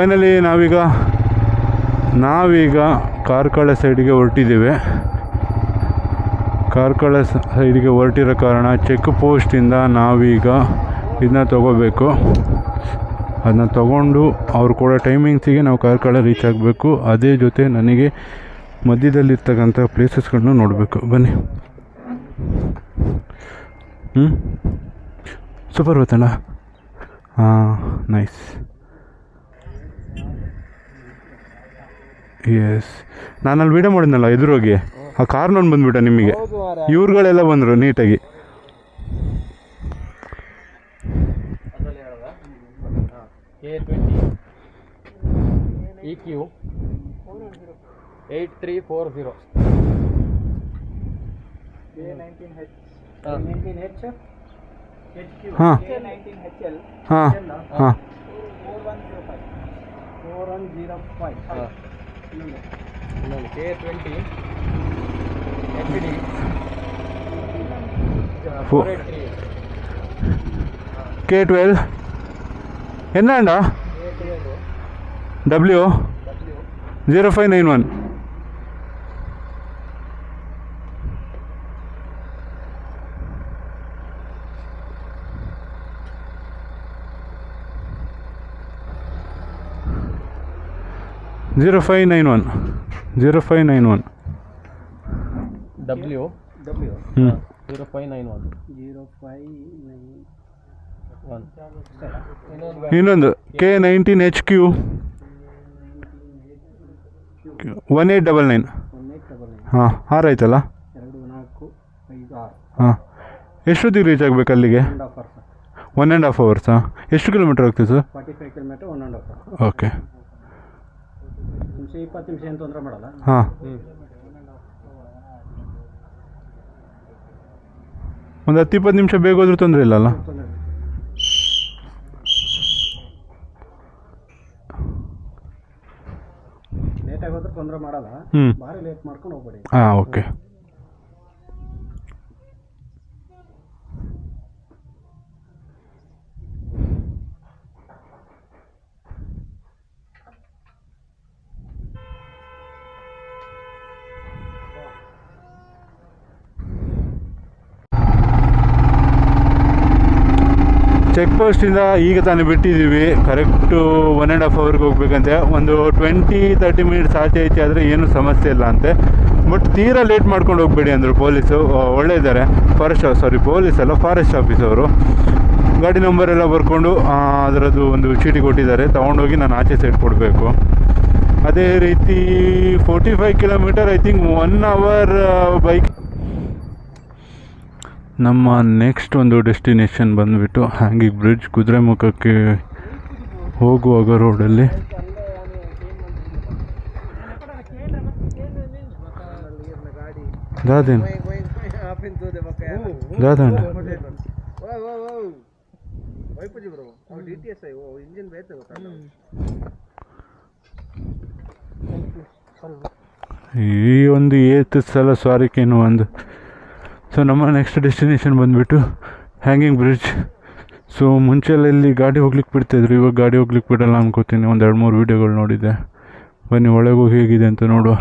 Finally ನಾವೀಗ ನಾವೀಗ ಕಾರ್ಕಳ ಸೈಡಿಗೆ ಹೊರಟಿದ್ದೇವೆ. ಕಾರ್ಕಳ ಸೈಡಿಗೆ ಹೊರಟಿರೋ ಕಾರಣ ಚೆಕ್ ಪೋಸ್ಟಿಂದ ನಾವೀಗ ಇದನ್ನ ತಗೋಬೇಕು. ಅದನ್ನ ತಗೊಂಡು ಅವ್ರು ಕೊಡೋ ಟೈಮಿಂಗ್ಸಿಗೆ ನಾವು ಕಾರ್ಕಳ ರೀಚ್ ಆಗಬೇಕು. ಅದೇ ಜೊತೆ ನನಗೆ ಮಧ್ಯದಲ್ಲಿರ್ತಕ್ಕಂಥ ಪ್ಲೇಸಸ್ಗಳನ್ನೂ ನೋಡಬೇಕು. ಬನ್ನಿ. ಹ್ಞೂ ಸೂಪರ್ ಗೊತ್ತಣ್ಣ ಹಾಂ ನೈಸ್ ಎಸ್ ನಾನು ಅಲ್ಲಿ ವೀಡಿಯೋ ಮಾಡಿದ್ನಲ್ಲ ಎದುರೋಗಿ. ಆ ಕಾರ್ನವ್ನು ಬಂದ್ಬಿಟ್ಟ ನಿಮಗೆ. ಇವ್ರುಗಳೆಲ್ಲ ಬಂದರು ನೀಟಾಗಿ. ಏಯ್ಟ್ ತ್ರೀ ಫೋರ್ ಝೀರೋ ಹಾಂ. ಹಾಂ. ಹಾಂ. ಇನ್ನೊಂದು K twenty F D four eight three K twelve ಎನ್ನಂಡ W zero five nine one zero five nine one zero five nine one. W W ಹ್ಞೂ zero five nine one. Zero five nine one. ಇನ್ನೊಂದು K nineteen H Q one eight double nine one eight double nine ಹಾಂ ಆರಾಯ್ತಲ್ಲ ಎರಡು ನಾಲ್ಕು ಐದು ಆರು. ಹಾಂ. ಎಷ್ಟೊತ್ತಿಗೆ ರೀಚ್ ಆಗಬೇಕು ಅಲ್ಲಿಗೆ? ಒನ್ ಆ್ಯಂಡ್ ಹಾಫ್ ಅವರ್ಸಾ ಎಷ್ಟು ಕಿಲೋಮೀಟ್ರ್ ಆಗ್ತದೆ sir forty five kilometre one and half hour okay ನಿಮಿಷ ಇಪ್ಪತ್ತು ನಿಮಿಷ ಏನು ತೊಂದರೆ ಮಾಡಲ್ಲ. ಹಾಂ. ಒಂದು ಹತ್ತು ಇಪ್ಪತ್ತು ನಿಮಿಷ ಬೇಗ ಹೋದ್ರೂ ತೊಂದರೆ ಇಲ್ಲಲ್ಲ. ಲೇಟಾಗಿ ಹೋದ್ರೆ ತೊಂದರೆ ಮಾಡಲ್ಲ. ಹ್ಞೂ ಭಾರಿ ಲೇಟ್ ಮಾಡ್ಕೊಂಡು ಹೋಗ್ಬೇಡಿ. ಹಾಂ ಓಕೆ. ಚೆಕ್ ಪೋಸ್ಟಿಂದ ಈಗ ತಾನೇ ಬಿಟ್ಟಿದ್ದೀವಿ. ಕರೆಕ್ಟು ಒನ್ ಆ್ಯಂಡ್ ಹಾಫ್ ಅವರ್ಗೆ ಹೋಗ್ಬೇಕಂತೆ. ಒಂದು ಟ್ವೆಂಟಿ ತರ್ಟಿ ಮಿನಿಟ್ಸ್ ಆಚೆ ಐತೆ ಆದರೆ ಏನೂ ಸಮಸ್ಯೆ ಇಲ್ಲ ಅಂತೆ. ಬಟ್ ತೀರಾ ಲೇಟ್ ಮಾಡ್ಕೊಂಡು ಹೋಗಬೇಡಿ ಅಂದರು ಪೊಲೀಸು. ಒಳ್ಳೆ ಇದ್ದಾರೆ. ಫಾರೆಸ್ಟ್ ಸಾರಿ ಪೊಲೀಸ್ ಅಲ್ಲ ಫಾರೆಸ್ಟ್ ಆಫೀಸ್ ಅವರು. ಗಾಡಿ ನಂಬರ್ ಎಲ್ಲ ಬರ್ಕೊಂಡು ಅದರದ್ದು ಒಂದು ಚೀಟಿ ಕೊಟ್ಟಿದ್ದಾರೆ. ತೊಗೊಂಡೋಗಿ ನಾನು ಆಚೆ ಸೈಡ್ ಕೊಡಬೇಕು. ಅದೇ ರೀತಿ forty five kilometre I think one hour bike ನಮ್ಮ ನೆಕ್ಸ್ಟ್ ಒಂದು ಡೆಸ್ಟಿನೇಷನ್ ಬಂದುಬಿಟ್ಟು ಹ್ಯಾಂಗಿ ಬ್ರಿಡ್ಜ್ ಕುದುರೆಮುಖಕ್ಕೆ ಹೋಗುವಾಗ ರೋಡಲ್ಲಿ ದಾದೇನು ದಾದಾಂಡ ಈ ಒಂದು ಏತ್ ಸಲ ಸ್ವಾರಿಕೇನು ಒಂದು ಸೊ ನಮ್ಮ ನೆಕ್ಸ್ಟ್ ಡೆಸ್ಟಿನೇಷನ್ ಬಂದುಬಿಟ್ಟು ಹ್ಯಾಂಗಿಂಗ್ ಬ್ರಿಡ್ಜ್ ಸೊ ಮುಂಚೆಲ್ಲಿ ಗಾಡಿ ಹೋಗ್ಲಿಕ್ಕೆ ಬಿಡ್ತಾಯಿದ್ರು, ಇವಾಗ ಗಾಡಿ ಹೋಗ್ಲಿಕ್ಕೆ ಬಿಡಲ್ಲ ಅನ್ಕೋತೀನಿ. ಒಂದು ಎರಡು ಮೂರು ವೀಡಿಯೋಗಳು ನೋಡಿದ್ದೆ. ಬನ್ನಿ, ಒಳಗೂ ಹೇಗಿದೆ ಅಂತ ನೋಡುವ.